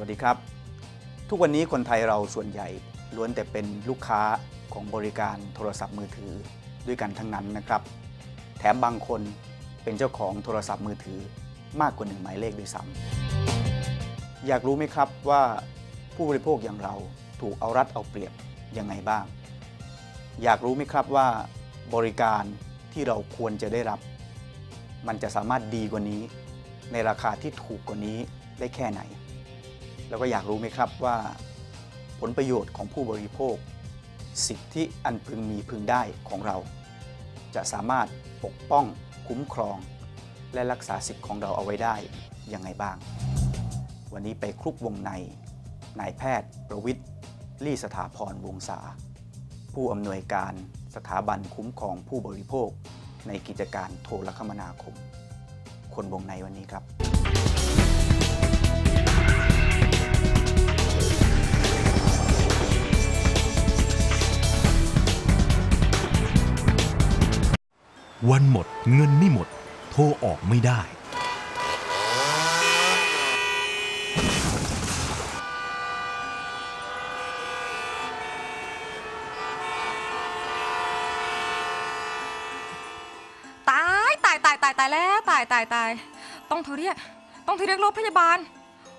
วัสดีครับ ทุกวันนี้คนไทยเราส่วนใหญ่ล้วนแต่เป็นลูกค้าของบริการโทรศัพท์มือถือด้วยกันทั้งนั้นนะครับ แถมบางคนเป็นเจ้าของโทรศัพท์มือถือมากกว่าหนึ่งหมายเลขด้วยซ้ำอยากรู้ไหมครับว่าผู้บริโภคอย่างเราถูกเอารัดเอาเปรียบยังไงบ้าง อยากรู้ไหมครับว่าบริการที่เราควรจะได้รับ มันจะสามารถดีกว่านี้ ในราคาที่ถูกกว่านี้ได้แค่ไหน แล้วก็อยากรู้ไหมครับว่า ผลประโยชน์ของผู้บริโภค สิทธิอันพึงมีพึงได้ของเรา จะสามารถปกป้องคุ้มครอง และรักษาสิทธิ์ของเราเอาไว้ได้ยังไงบ้าง วันนี้ไปคลุกวงในนายแพทย์ประวิทย์ลี่สถาพรวงศาผู้อำนวยการสถาบันคุ้มครองผู้บริโภค ในกิจการโทรคมนาคม คนวงในวันนี้ครับ วันหมดเงินไม่หมด โทรออกไม่ได้ ตายตายตายตายตายแล้วตายตายตายต้องโทรเรียก ต้องโทรเรียกรถพยาบาล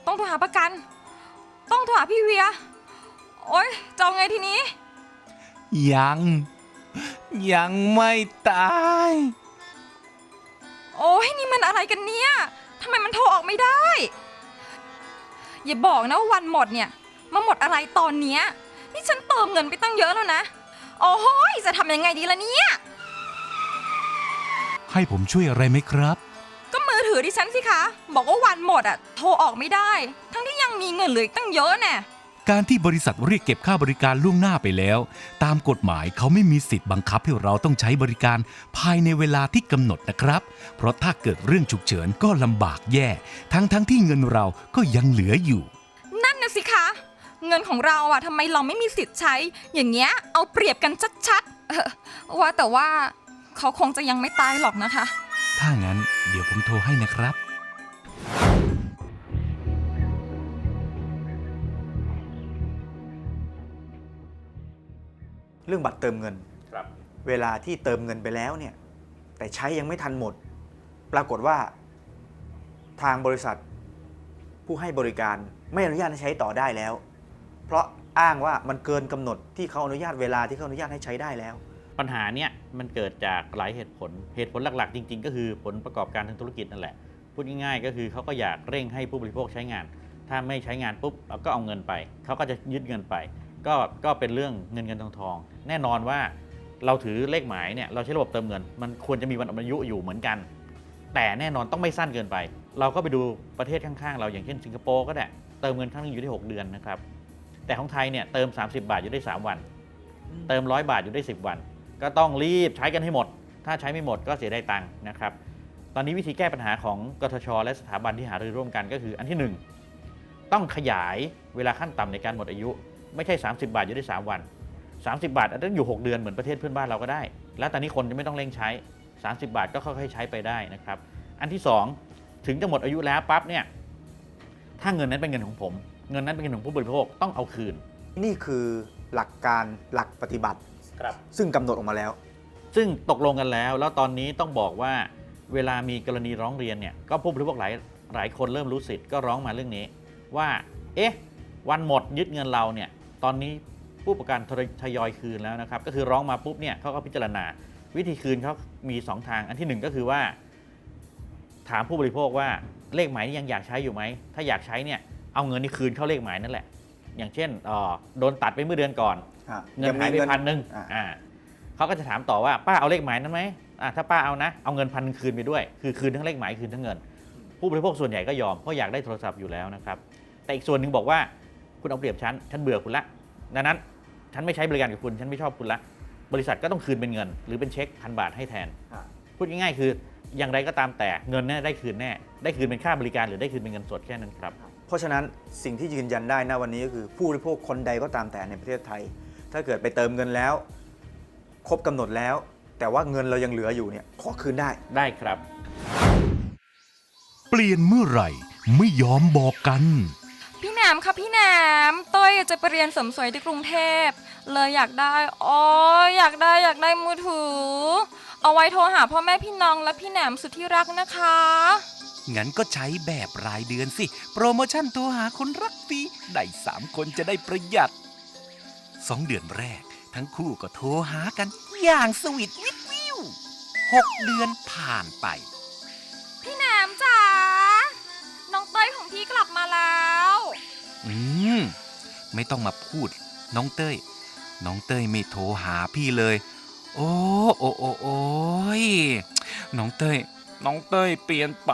ต้องโทรหาประกัน ต้องโทรหาพี่เวีย โอ๊ยจะเอาไงทีนี้ ยัง ยังไม่ตาย โอ๊ยนี่มันอะไรกันเนี่ยทำไมมันโทรออกไม่ได้ อย่าบอกนะว่าวันหมดเนี่ยมาหมดอะไรตอนเนี้ยนี่ฉันเติมเงินไปตั้งเยอะแล้วนะ โอ้โหยจะทำยังไงดีล่ะเนี่ย ให้ผมช่วยอะไรไหมครับ ก็มือถือดิฉันสิคะ บอกว่าวันหมดอะโทรออกไม่ได้ ทั้งที่ยังมีเงินเหลืออีกตั้งเยอะแน่ การที่บริษัทเรียกเก็บค่าบริการล่วงหน้าไปแล้ว ตามกฎหมายเขาไม่มีสิทธิ์บังคับให้เราต้องใช้บริการภายในเวลาที่กำหนดนะครับ เพราะถ้าเกิดเรื่องฉุกเฉินก็ลำบากแย่ ทั้งทั้งๆที่เงินเราก็ยังเหลืออยู่ นั่นนะสิคะ เงินของเราอะทำไมเราไม่มีสิทธิ์ใช้ อย่างเงี้ยเอาเปรียบกันชัดๆเออว่าแต่ว่าเขาคงจะยังไม่ตายหรอกนะคะ ถ้างั้นเดี๋ยวผมโทรให้นะครับ เรื่องบัตรเติมเงินครับเวลาที่เติมเงินไปแล้วเนี่ย แต่ใช้ยังไม่ทันหมด ปรากฏว่าทางบริษัทผู้ให้บริการไม่อนุญาตให้ใช้ต่อได้แล้ว เพราะอ้างว่ามันเกินกำหนดที่เขาอนุญาตเวลาที่เขาอนุญาตให้ใช้ได้แล้ว ปัญหาเนี้ยมันเกิดจากหลายเหตุผล เหตุผลหลักๆ จริง ๆ ก็คือผลประกอบการทางธุรกิจนั่นแหละ พูดง่ายๆ ก็คือเขาก็อยากเร่งให้ผู้บริโภคใช้งาน ถ้าไม่ใช้งานปุ๊บเราก็เอาเงินไป เขาก็จะยึดเงินไป ก็ก็เป็นเรื่องเงินเงินทองทอง แน่นอนว่าเราถือเลขหมายเนี่ยเราใช้ระบบเติมเงิน มันควรจะมีวันอายุอยู่เหมือนกัน แต่แน่นอนต้องไม่สั้นเกินไป เราก็ไปดูประเทศข้างๆ เราอย่างเช่นสิงคโปร์ก็ได้เติมเงินครั้งนึงอยู่ได้หกเดือนนะครับแต่ของไทยเนี่ยเติม 30 บาทอยู่ได้ 3 วัน เติม 100 บาทอยู่ได้ 10 วัน ก็ต้องรีบใช้กันให้หมด ถ้าใช้ไม่หมดก็เสียได้ตังค์นะครับตอนนี้วิธีแก้ปัญหาของกทช และสถาบันที่หารือร่วมกันก็คืออันที่ 1 ต้องขยายเวลาขั้นต่ำในการหมดอายุ ไม่ใช่ 30 บาทอยู่ได้ 3 วัน 30 บาทอาจจะอยู่ 6 เดือนเหมือนประเทศเพื่อนบ้านเราก็ได้ แล้วตอนนี้คนจะไม่ต้องเร่งใช้ 30 บาทก็ค่อยๆใช้ไปได้นะครับ อันที่ 2 ถึงจะหมดอายุแล้วปั๊บเนี่ยถ้าเงินนั้นเป็นเงินของผม เงินนั้นเป็นเงินของผู้บริโภคต้องเอาคืน นี่คือหลักการหลักปฏิบัติครับซึ่งกำหนดออกมาแล้ว ซึ่งตกลงกันแล้ว แล้วตอนนี้ต้องบอกว่าเวลามีกรณีร้องเรียนเนี่ยก็ผู้บริโภคหลายหลายคนเริ่มรู้สิทธิ์ก็ร้องมาเรื่องนี้ ว่า เอ๊ะ วันหมดยึดเงินเราเนี่ย ตอนนี้ผู้ประกันทยอยคืนแล้วนะครับ ก็คือร้องมาปุ๊บเนี่ยเขาก็พิจารณา วิธีคืนเขามี 2 ทาง อันที่หนึ่งก็คือว่า ถามผู้บริโภคว่าเลขหมายนี้ยังอยากใช้อยู่ไหม ถ้าอยากใช้เนี่ยเอาเงินนี่คืนเข้าเลขหมายนั่นแหละ อย่างเช่นเอ่อโดนตัดไปเมื่อเดือนก่อนอะเงินหายไปยังมีพันหนึ่งอะอ่าเขาก็จะถามต่อว่าป้าเอาเลขหมายนั้นไหมอ่าถ้าป้าเอานะเอาเงินพันคืนไปด้วย คือคืนทั้งเลขหมายคืนทั้งเงิน ผู้บริโภคส่วนใหญ่ก็ยอมเพราะอยากได้โทรศัพท์อยู่แล้วนะครับ แต่อีกส่วนหนึ่งบอกว่าคุณเอาเปรียบฉันฉันเบื่อคุณละ ดังนั้นฉันไม่ใช้บริการกับคุณ ฉันไม่ชอบคุณละ บริษัทก็ต้องคืนเป็นเงิน หรือเป็นเช็คพันบาทให้แทนอะพูดง่ายๆคืออย่างไรก็ตามแต่เงินเนี่ยได้คืนแน่ ได้คืนเป็นค่าบริการหรือได้คืนเป็นเงินสดแค่นั้นครับ เพราะฉะนั้นสิ่งที่ยืนยันได้นะวันนี้ก็คือผู้บริโภคคนใดก็ตามแต่ในประเทศไทย ถ้าเกิดไปเติมเงินแล้ว ครบกำหนดแล้ว แต่ว่าเงินเรายังเหลืออยู่เนี่ยขอคืนได้ได้ครับ เปลี่ยนเมื่อไหร่ไม่ยอมบอกกัน พี่แหนมครับพี่แหนมเต้ยจะไปเรียนเสริมสวยที่กรุงเทพ เลยอยากได้อ๋ออยากได้อยากได้มือถือ เอาไว้โทรหาพ่อแม่พี่น้องและพี่แหนมสุดที่รักนะคะ งั้นก็ใช้แบบรายเดือนสิ โปรโมชั่นโทรหาคนรักฟรีได้สามคนจะได้ประหยัดสองเดือนแรก ทั้งคู่ก็โทรหากัน อย่างสวีทวิววิวหกเดือนผ่านไป อืม ไม่ต้องมาพูด น้องเต้ย น้องเต้ยไม่โทรหาพี่เลย โอ้โอ้โอ้โอ้ยน้องเต้ย น้องเต้ยเปลี่ยนไป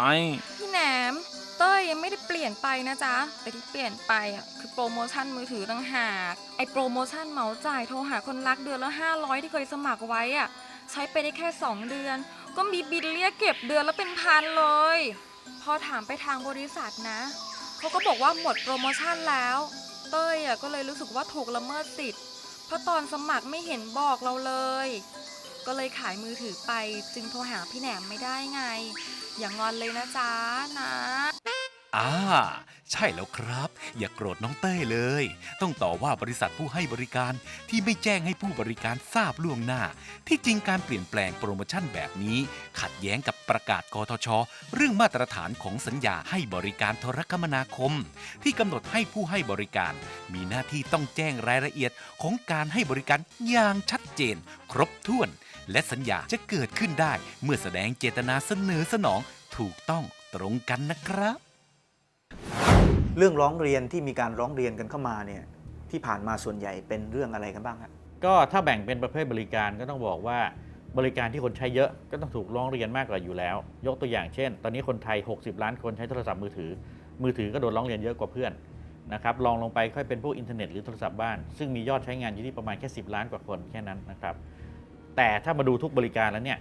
พี่แหนม เต้ยยังไม่ได้เปลี่ยนไปนะจ๊ะ แต่ที่เปลี่ยนไปอะคือโปรโมชั่นมือถือต่างหาก ไอโปรโมชั่นเหมาจ่ายโทรหาคนรักเดือนละ500 ที่เคยสมัครไว้อะ ใช้ไปได้แค่ 2 เดือน ก็มีบิลเรียกเก็บเดือนละเป็นพันเลย พอถามไปทางบริษัทนะ เขาก็บอกว่าหมดโปรโมชั่นแล้ว เต้ยอะก็เลยรู้สึกว่าถูกละเมิดสิทธิ์ เพราะตอนสมัครไม่เห็นบอกเราเลย ก็เลยขายมือถือไปจึงโทรหาพี่แหนมไม่ได้ไง อย่างงอนเลยนะจ๊ะนะ อ่า ใช่แล้วครับ อย่าโกรธน้องเต้ยเลย ต้องต่อว่าบริษัทผู้ให้บริการที่ไม่แจ้งให้ผู้บริการทราบล่วงหน้า ที่จริงการเปลี่ยนแปลงโปรโมชั่นแบบนี้ ขัดแย้งกับประกาศกทช เรื่องมาตรฐานของสัญญาให้บริการโทรคมนาคม ที่กำหนดให้ผู้ให้บริการ มีหน้าที่ต้องแจ้งรายละเอียดของการให้บริการอย่างชัดเจน ครบถ้วน และสัญญาจะเกิดขึ้นได้ เมื่อแสดงเจตนาเสนอสนอง ถูกต้องตรงกันนะครับ เรื่องร้องเรียนที่มีการร้องเรียนกันเข้ามาเนี่ยที่ผ่านมาส่วนใหญ่เป็นเรื่องอะไรกันบ้างครับก็ถ้าแบ่งเป็นประเภทบริการก็ต้องบอกว่าบริการที่คนใช้เยอะก็ต้องถูกร้องเรียนมากกว่าอยู่แล้ว ยกตัวอย่างเช่น ตอนนี้คนไทย 60 ล้านคนใช้โทรศัพท์มือถือ มือถือก็โดนร้องเรียนเยอะกว่าเพื่อนนะครับลองลงไปค่อยเป็นพวกอินเทอร์เน็ตหรือโทรศัพท์บ้าน ซึ่งมียอดใช้งานอยู่ที่ประมาณแค่ 10 ล้านกว่าคนแค่นั้นนะครับแต่ถ้ามาดูทุกบริการแล้วเนี่ย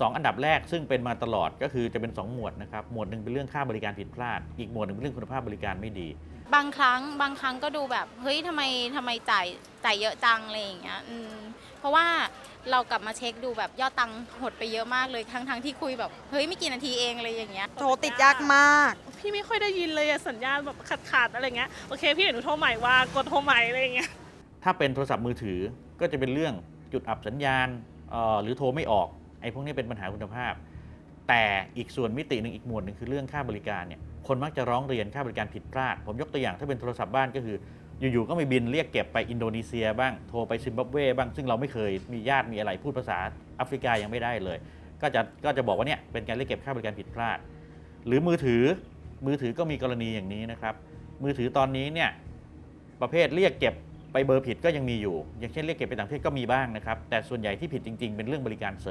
สองอันดับแรกซึ่งเป็นมาตลอดก็คือจะเป็น 2 หมวดนะครับ หมวดหนึ่งเป็นเรื่องค่าบริการผิดพลาด อีกหมวดหนึ่งเป็นเรื่องคุณภาพบริการไม่ดี บางครั้งบางครั้งก็ดูแบบเฮ้ยทำไมทำไมจ่ายจ่ายเยอะจังอะไรอย่างเงี้ยอืมเพราะว่าเรากลับมาเช็คดูแบบยอดตังค์หดไปเยอะมากเลยทั้งทั้งที่คุยแบบเฮ้ยไม่กี่นาทีเองอะไรอย่างเงี้ยโทรติดยากมาก พี่ไม่ค่อยได้ยินเลยอะสัญญาณแบบขาดขาดๆอะไรเงี้ยโอเคพี่เดี๋ยวหนูโทรใหม่ว่ากดโทรใหม่อะไรอย่างเงี้ยถ้าเป็นโทรศัพท์มือถือก็จะเป็นเรื่องจุดอับสัญญาณเอ่อหรือโทรไม่ออก ไอ้พวกนี้เป็นปัญหาคุณภาพ แต่อีกส่วนมิติหนึ่งอีกหมวดหนึ่งคือเรื่องค่าบริการเนี่ยคนมักจะร้องเรียนค่าบริการผิดพลาด ผมยกตัวอย่างถ้าเป็นโทรศัพท์บ้านก็คือ อยู่ๆก็มีบินเรียกเก็บไปอินโดนีเซียบ้างโทรไปซิมบับเวบ้างซึ่งเราไม่เคยมีญาติมีอะไรพูดภาษาแอฟริกายังไม่ได้เลย ก็จะก็จะบอกว่าเนี่ยเป็นการเรียกเก็บค่าบริการผิดพลาด หรือมือถือมือถือก็มีกรณีอย่างนี้นะครับ มือถือตอนนี้เนี่ยประเภทเรียกเก็บไปเบอร์ผิดก็ยังมีอยู่ อย่างเช่นเรียกเก็บไปต่างประเทศก็มีบ้างนะครับ แต่ส่วนใหญ่ที่ผิดจริงๆ เป็นเรื่องบริการเสริม